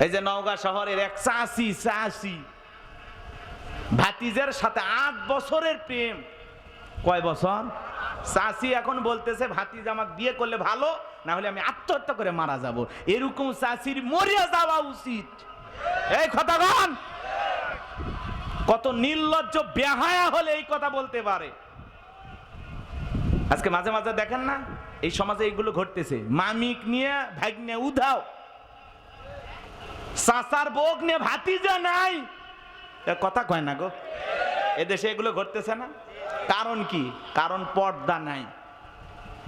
এই যে নওগাঁ শহরের এক চাষি চাষি। ভাতিজের সাথে আট বছরের প্রেম। কয় বছর? চাষি এখন বলতেছে, ভাতিজ আমাকে বিয়ে করলে ভালো না হলে আমি আত্মহত্যা করে মারা যাব। এরকম চাষির মরিয়া যাওয়া উচিত। এই কথা কন। কত নির্লজ্জ বেহায়া হলে এই কথা বলতে পারে। আজকে মাঝে মাঝে দেখেন না, এই সমাজে এইগুলো ঘটতেছে। মামিক নিয়ে ভাগ্নে উধাও। সাসার বোক নিয়ে ভাতিজা নাই। কথা কয় না গো। এদেশে এগুলো ঘটতেছে না। কারণ কি? কারণ পর্দা নাই।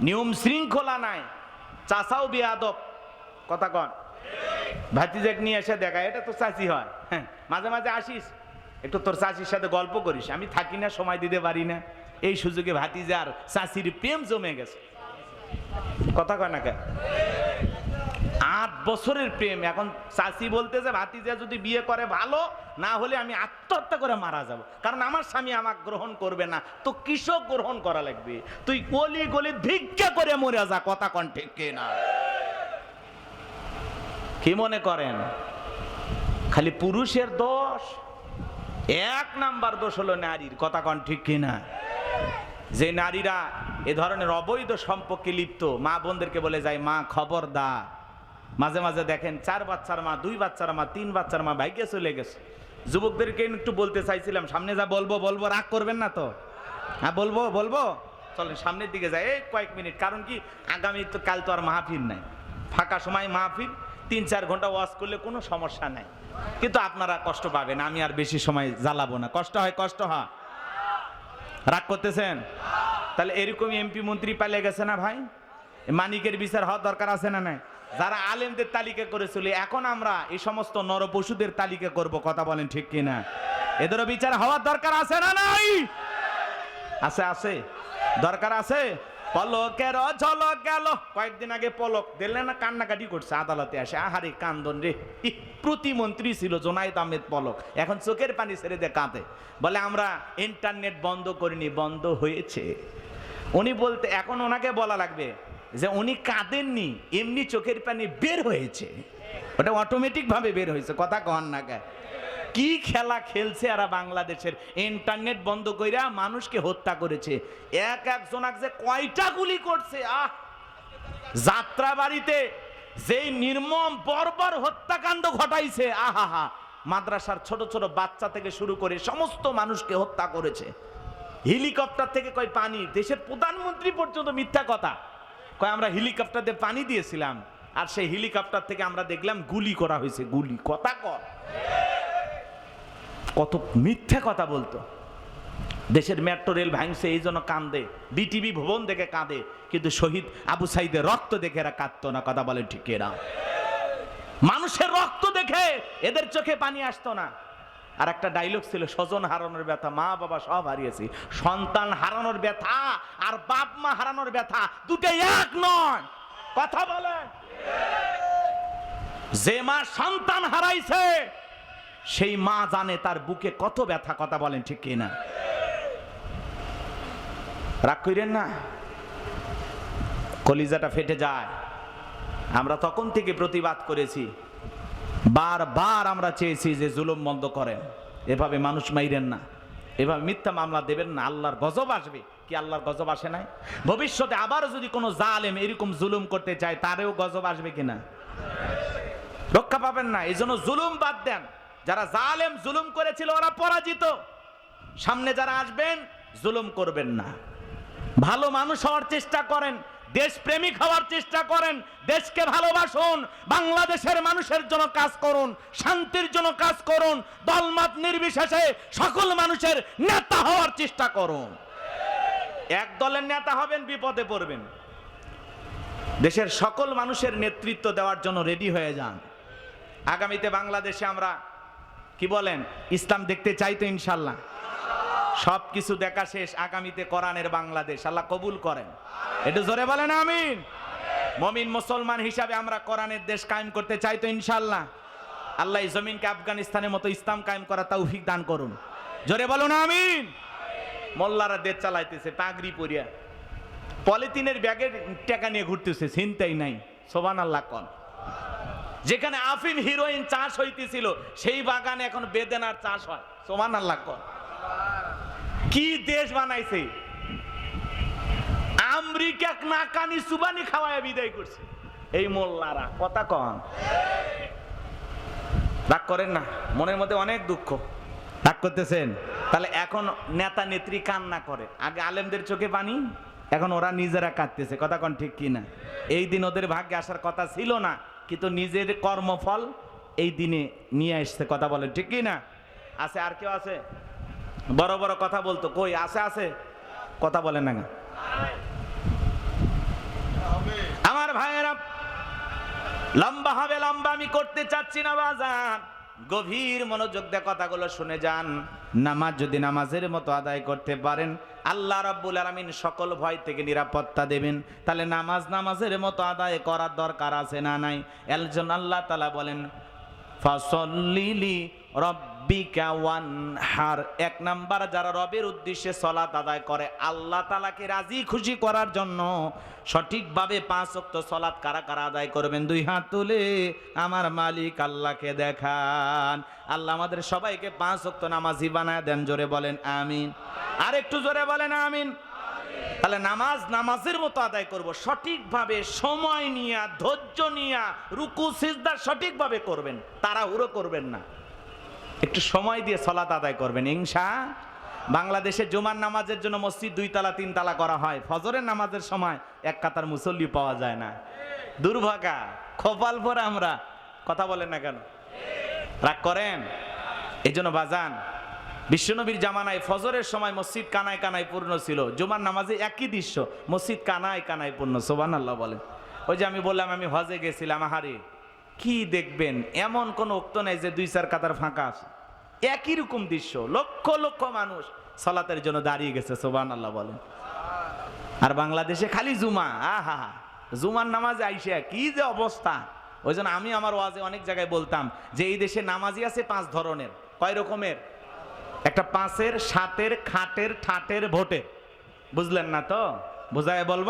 নিয়ম শৃঙ্খলা নাই। চাষাও বিয়াদব। কথা কন। ভাতিজাক নিয়ে এসে দেখা এটা তো চাষি হয়। হ্যাঁ মাঝে মাঝে আসিস। একটু তোর চাষির সাথে গল্প করিস। আমি থাকি না, সময় দিতে পারি না। এই সুযোগে ভাতিজার চাষির প্রেম জমে গেছে। কথা কয় না কেন আট বছরের প্রেম। এখন চাষি বলতেছে, ভাতিজা যদি বিয়ে করে ভালো, না হলে আমি আত্মহত্যা করে মারা যাব। কারণ আমার স্বামী আমাকে গ্রহণ করবে না। তো কৃষক গ্রহণ করা লাগবে। তুই গলি গলি ভিক্ষা করে মরে যা, কথা কন ঠিক না কি মনে করেন? খালি পুরুষের দোষ? এক নাম্বার দোষ হলো নারীর, কথা কন ঠিক কিনা? যে নারীরা এ ধরনের অবৈধ সম্পর্কে লিপ্ত, মা বোনদেরকে বলে যায়, মা খবরদার। মাঝে মাঝে দেখেন চার বাচ্চার মা, দুই বাচ্চার মা, তিন বাচ্চার মা ভাইকে চলে গেছে। যুবকদেরকে একটু বলতে চাইছিলাম, সামনে যা বলব বলব, রাগ করবেন না তো? হ্যাঁ বলব বলব? চলেন, সামনের দিকে যাই। এই কয়েক মিনিট, কারণ কি আগামী তো কাল তো আর মাহফিল নাই। ফাঁকা সময় মাহফিল, তিন চার ঘণ্টা ওয়াশ করলে কোনো সমস্যা নাই। কিন্তু আপনারা কষ্ট পাবেন, আমি আর বেশি সময় জ্বালাবো না। কষ্ট হয় কষ্ট হয়। রাগ করতেছেন? তাহলে এরকমই এমপি মন্ত্রী পালিয়ে গেছে না ভাই? মানিকের বিচার হওয়ার দরকার আছে না নাই? যারা আলেমদের তালিকা করেছিল, এখন আমরা এই সমস্ত নর পশুদের তালিকা করব, কথা বলেন ঠিক কিনা? এদেরও বিচার হওয়ার দরকার আছে না নাই? আছে আছে। দরকার আছে? পলকের ঝলক গেল। কয়েকদিন আগে পলক দিলেন না কান্নাকাটি করছে, আদালতে আসে। আহারে কান্দন রে প্রতিমন্ত্রী ছিল জোনায়েদ আহমেদ পলক। এখন চোখের পানি ছেড়ে দিয়ে কাঁদে। বলে, আমরা ইন্টারনেট বন্ধ করিনি, বন্ধ হয়েছে। উনি বলতে, এখন ওনাকে বলা লাগবে যে উনি কাঁদেননি, এমনি চোখের পানি বের হয়েছে। ওটা অটোমেটিক ভাবে বের হয়েছে, কথা কন না কে? কি খেলা খেলছে এরা বাংলাদেশের? ইন্টারনেট বন্ধ কইরা মানুষকে হত্যা করেছে। এক একজন এক যে কয়টা গুলি করছে, আহ! যাত্রা বাড়িতে যেই নির্মম বর্বর হত্যাকাণ্ড ঘটাইছে আহা মাদ্রাসার ছোট ছোট বাচ্চা থেকে শুরু করে সমস্ত মানুষকে হত্যা করেছে। হেলিকপ্টার থেকে কয় পানি, দেশের প্রধানমন্ত্রী পর্যন্ত মিথ্যা কথা। কয়, আমরা হেলিকপ্টার দিয়ে পানি দিয়েছিলাম, আর সেই হেলিকপ্টার থেকে আমরা দেখলাম গুলি করা হয়েছে, গুলি। কথা কর। কত মিথ্যা কথা বলতো। দেশের মেট্রো রেল ভাঙছে, এই জন্য কান্দে। বিটিভি ভবন দেখে কাঁদে, কিন্তু শহীদ আবু সাইদের রক্ত দেখে এরা কাঁদতো না, কথা বলে ঠিক এরা মানুষের রক্ত দেখে এদের চোখে পানি আসতো না। আর একটা ডাইলগ ছিল, স্বজন হারানোর ব্যথা, মা বাবা সব হারিয়েছি। সন্তান হারানোর ব্যথা আর বাপ মা হারানোর ব্যথা দুটাই এক নয়। কথা বলে যে মা সন্তান হারাইছে, সেই মা জানে তার বুকে কত ব্যথা, কথা বলেন ঠিক কিনা? রাগ কইরেন না? কলিজাটা ফেটে যায়। আমরা তখন থেকে প্রতিবাদ করেছি। বারবার আমরা চেয়েছি যে জুলুম বন্ধ করেন। এভাবে মানুষ মাইরেন না। এভাবে মিথ্যা মামলা দেবেন না। আল্লাহর গজব আসবে। কি আল্লাহর গজব আসে নাই? ভবিষ্যতে আবারও যদি কোনো জালেম এরকম জুলুম করতে চায়, তারেও গজব আসবে কিনা? রক্ষা পাবেন না। এই জন্য জুলুম বাদ দেন। যারা জালেম জুলুম করেছিল, ওরা পরাজিত। সামনে যারা আসবেন, জুলুম করবেন না। ভালো মানুষ হওয়ার চেষ্টা করেন। দেশপ্রেমিক হওয়ার চেষ্টা করেন, দেশকে ভালোবাসুন, বাংলাদেশের মানুষের জন্য কাজ করুন, শান্তির জন্য কাজ করুন, দলমত নির্বিশেষে সকল মানুষের নেতা হওয়ার চেষ্টা করুন। এক দলের নেতা হবেন, বিপদে পড়বেন। দেশের সকল মানুষের নেতৃত্ব দেওয়ার জন্য রেডি হয়ে যান। আগামীতে বাংলাদেশে আমরা, কি বলেন, ইসলাম দেখতে চাই তো ইনশাল্লাহ। সব কিছু দেখা শেষ আগামীতে কোরআনের বাংলাদেশ। আল্লাহ কবুল করেন। একটু জোরে বলেন, আমিন। মমিন মুসলমান হিসাবে আমরা কোরআনের দেশ কায়েম করতে চাই তো ইনশাল্লাহ আল্লাহ এই জমিনকে আফগানিস্তানের মতো ইসলাম কায়েম করা তৌফিক দান করুন। জোরে বলুন, আমিন। মোল্লারা দেশ চালাইতেছে, পাগড়ি পরিয়া। পলিথিনের ব্যাগের টাকা নিয়ে ঘুরতেছে, চিন্তাই নাই। সোবান আল্লাহ কন। যেখানে আফিম, হিরোইন চাষ হইতেছিল, সেই বাগানে এখন বেদেনার চাষ হয়। সোমান আল্লাহ কর কি দেশ বানাইছে? আমেরিকা নাকানি সুবানি খাওয়ায় বিদায় করছে। এই মোল্লারা, কথা কন। রাগ করেন না, মনের মধ্যে অনেক দুঃখ। রাগ করতেছেন? তাহলে এখন নেতা নেত্রী কান্না করে। আগে আলেমদের চোখে পানি, এখন ওরা নিজেরা কাঁদতেছে। কথা কন ঠিক কিনা? এই দিন ওদের ভাগ্যে আসার কথা ছিল না, কিন্তু নিজের কর্মফল এই দিনে নিয়ে আসছে কথা বলেন ঠিক কিনা? আছে, আর কেউ আছে? বড় বড় কথা বলতো। কই, আছে আছে? কথা বলেন না আমার ভাইয়েরা, লম্বা হবে, লম্বা, আমি করতে চাচ্ছি না, বাজান। গভীর মনোযোগ দিয়ে কথাগুলো শুনে যান। নামাজ যদি নামাজের মতো আদায় করতে পারেন, আল্লাহ রাব্বুল আলামিন সকল ভয় থেকে নিরাপত্তা দেবেন। তাহলে নামাজ নামাজের মতো আদায় করার দরকার আছে না নাই? একজন আল্লাহ তালা বলেন ফসল্লিলি রব্বিকা ওয়ানহার। এক নাম্বার যারা রবের উদ্দেশ্যে সলাত আদায় করে, আল্লাহ তালাকে রাজি খুশি করার জন্য সঠিকভাবে পাঁচ ওয়াক্ত সলাৎ কারা কারা আদায় করবেন? দুই হাত তুলে আমার মালিক আল্লাহকে দেখান। আল্লাহ আমাদের সবাইকে পাঁচ ওয়াক্ত নামাজি বানায় দেন, জোরে বলেন আমিন। আর একটু জোরে বলেন আমিন। তাহলে নামাজ নামাজের মতো আদায় করব, সঠিকভাবে সময় নিয়া, ধৈর্য নিয়া, রুকু, সিজদা সঠিকভাবে করবেন তারা তাড়াহুড়ো করবেন না। একটু সময় দিয়ে সলাত আদায় করবেন ইংসা বাংলাদেশে জুমার নামাজের জন্য মসজিদ দুই তালা, তিন তালা করা হয়। ফজরের নামাজের সময় এক কাতার মুসল্লি পাওয়া যায় না। দুর্ভাগা খোপাল পরে আমরা। কথা বলেন না কেন? রাগ করেন? এই জন্য বাজান, বিশ্বনবীর জামানায় ফজরের সময় মসজিদ কানায় কানায় পূর্ণ ছিল। জুমার নামাজে একই দৃশ্য, মসজিদ কানায় কানায় পূর্ণ। সোবান আল্লাহ বলেন। ওই যে আমি বললাম, আমি হজে গেছিলাম, আহারে। কি দেখবেন? এমন কোন উক্ত নেই যে দুই চার কাতার ফাঁকা আছে। একই রকম দৃশ্য, লক্ষ লক্ষ মানুষ সলাতের জন্য দাঁড়িয়ে গেছে সোবান আল্লাহ বলেন। আর বাংলাদেশে খালি জুমা, আহা, জুমার নামাজে আইসে কি যে অবস্থা। ওই জন্য আমি আমার ওয়াজে অনেক জায়গায় বলতাম যে এই দেশে নামাজি আছে পাঁচ ধরনের। কয় রকমের? একটা পাঁচের, সাতের, খাটের, ঠাটের, ভোটের। বুঝলেন না তো? বুঝায় বলব?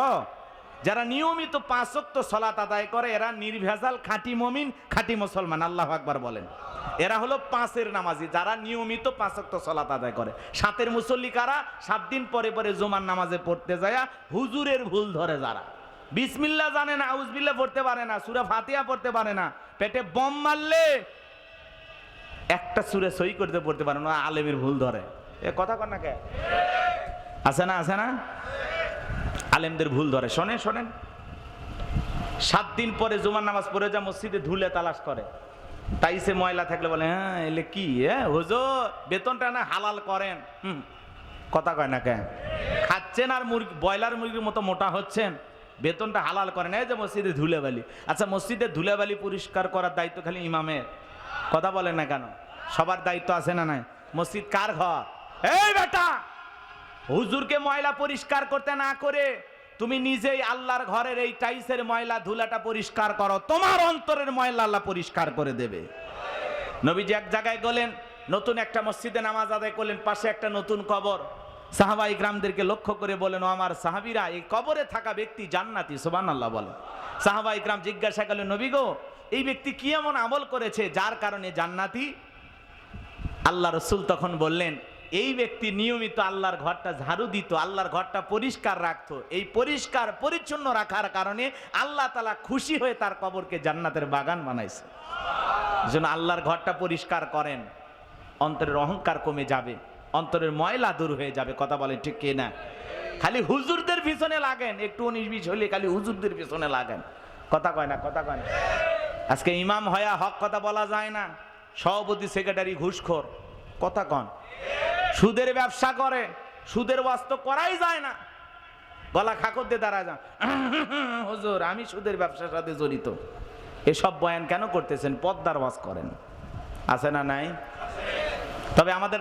যারা নিয়মিত পাঁচক্ত সলাত আদায় করে, এরা নির্ভেজাল খাঁটি মমিন, খাঁটি মুসলমান। আল্লাহ আকবার বলেন। এরা হলো পাঁচের নামাজি, যারা নিয়মিত পাঁচক্ত সলাত আদায় করে। সাতের মুসল্লি কারা? সাত দিন পরে পরে জুমার নামাজে পড়তে যায় হুজুরের ভুল ধরে যারা। বিসমিল্লা জানে না আউজবিল্লা পড়তে পারে না, সুরা ফাতিয়া পড়তে পারে না। পেটে বম মারলে একটা সুরে সই করতে পড়তে পারে না, আলেমের ভুল ধরে। এ কথা কর না কে? আছে না আছে না? আলেমদের ভুল ধরে। শোনেন শোনেন। সাত দিন পরে জুমার নামাজ পড়ে যা মসজিদে ধুলে তালাশ করে। তাই সে ময়লা থাকলে বলে হ্যাঁ এলে কি হ্যাঁ বেতনটা না হালাল করেন। কথা কয় না কে খাচ্ছেন আর মুরগি, ব্রয়লার মুরগির মতো মোটা হচ্ছেন, বেতনটা হালাল করেন। এই যে মসজিদে ধুলেবালি। আচ্ছা মসজিদে ধুলেবালি পরিষ্কার করার দায়িত্ব খালি ইমামের? কথা বলেন না কেন? সবার দায়িত্ব আছে না নাই? মসজিদ কার ঘর? এই বেটা! হুজুরকে ময়লা পরিষ্কার করতে না করে তুমি নিজেই আল্লাহর ঘরের এই টাইসের ময়লা, ধুলাটা পরিষ্কার করো। তোমার অন্তরের ময়লা আল্লাহ পরিষ্কার করে দেবে। নবীজি এক জায়গায় গেলেন, নতুন একটা মসজিদে নামাজ আদায় করলেন, পাশে একটা নতুন কবর। সাহাবাই গ্রামদেরকে লক্ষ্য করে বলেন, ও আমার সাহাবিরা, এই কবরে থাকা ব্যক্তি জান্নাতি সোবান আল্লাহ বলে সাহাবাই গ্রাম জিজ্ঞাসা করলেন, নবী গো, এই ব্যক্তি কি এমন আমল করেছে যার কারণে জান্নাতি? আল্লাহ রসুল তখন বললেন এই ব্যক্তি নিয়মিত আল্লাহর ঘরটা ঝাড়ু দিত, আল্লাহর ঘরটা পরিষ্কার রাখতো। এই পরিষ্কার পরিচ্ছন্ন রাখার কারণে আল্লাহ তালা খুশি হয়ে তার কবরকে জান্নাতের বাগান বানাইছে। যেন আল্লাহর ঘরটা পরিষ্কার করেন। অন্তরের অহংকার কমে যাবে, অন্তরের ময়লা দূর হয়ে যাবে, কথা বলে ঠিক কে না? খালি হুজুরদের পিছনে লাগেন, একটু উনিশ বিশ হলে খালি হুজুরদের পিছনে লাগেন। কথা কয় না, কথা কয় না। আজকে ইমাম হয়া হক কথা বলা যায় না, সভাপতি সেক্রেটারি ঘুষখোর, কথা কন। সুদের ব্যবসা করে, সুদের বাস্ত করাই যায় না। গলা খাকর দিয়ে দাঁড়া যান। হুজুর, আমি সুদের ব্যবসার সাথে জড়িত। এসব বয়ান কেন করতেছেন? পদ্মার ওয়াজ করেন। আছে না নাই? তবে আমাদের